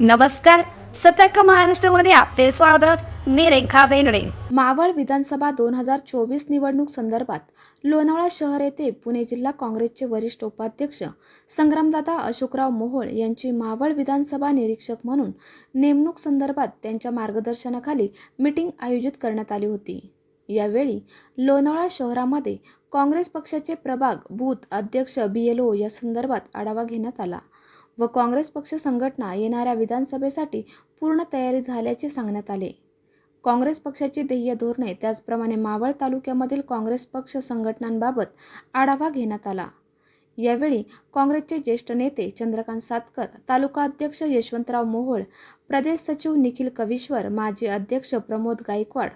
नमस्कार. सतर्क महाराष्ट्रामध्ये आपले स्वागत. मी रेखा बेनडे मावळ विधानसभा दोन हजार चोवीस निवडणूक संदर्भात लोणावळा शहर येथे पुणे जिल्हा काँग्रेसचे वरिष्ठ उपाध्यक्ष संग्रामदादा अशोकराव मोहोळ यांची मावळ विधानसभा निरीक्षक म्हणून नेमणूक संदर्भात त्यांच्या मार्गदर्शनाखाली मीटिंग आयोजित करण्यात आली होती. यावेळी लोणावळा शहरामध्ये काँग्रेस पक्षाचे प्रभाग बूथ अध्यक्ष बी एल ओ या संदर्भात आढावा घेण्यात आला. व काँग्रेस पक्ष संघटना येणाऱ्या विधानसभेसाठी पूर्ण तयारी झाल्याचे सांगण्यात आले. काँग्रेस पक्षाची ध्येय धोरणे त्याचप्रमाणे मावळ तालुक्यामधील काँग्रेस पक्ष संघटनांबाबत आढावा घेण्यात आला. यावेळी काँग्रेसचे ज्येष्ठ नेते चंद्रकांत सातकर तालुका अध्यक्ष यशवंतराव मोहोळ प्रदेश सचिव निखिल कविश्वर माजी अध्यक्ष प्रमोद गायकवाड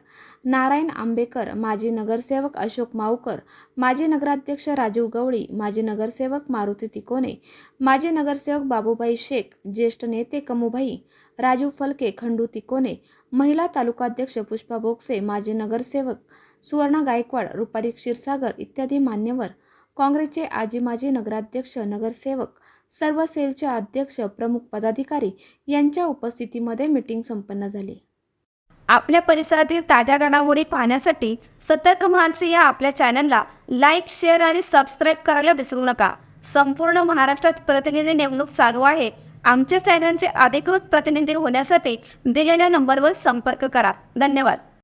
नारायण आंबेकर माजी नगरसेवक अशोक माऊकर माजी नगराध्यक्ष राजीव गवळी माजी नगरसेवक मारुती तिकोने माजी नगरसेवक बाबूबाई शेख ज्येष्ठ नेते कमुभाई राजू फलके खंडू तिकोने महिला तालुकाध्यक्ष पुष्पा बोगसे माजी नगरसेवक सुवर्णा गायकवाड रुपाली क्षीरसागर इत्यादी मान्यवर काँग्रेसचे आजी माजी नगराध्यक्ष नगरसेवक सर्व सेलचे अध्यक्ष प्रमुख पदाधिकारी यांच्या उपस्थितीमध्ये मीटिंग संपन्न झाली. आपल्या परिसरातील ताज्या घडामोडी पाहण्यासाठी सतर्क मानसी या आपल्या चॅनलला लाईक शेअर आणि सबस्क्राईब करायला विसरू नका. संपूर्ण महाराष्ट्रात प्रतिनिधी नेमणूक चालू आहे. आमच्या चॅनलचे अधिकृत प्रतिनिधी होण्यासाठी दिलेल्या नंबरवर संपर्क करा. धन्यवाद.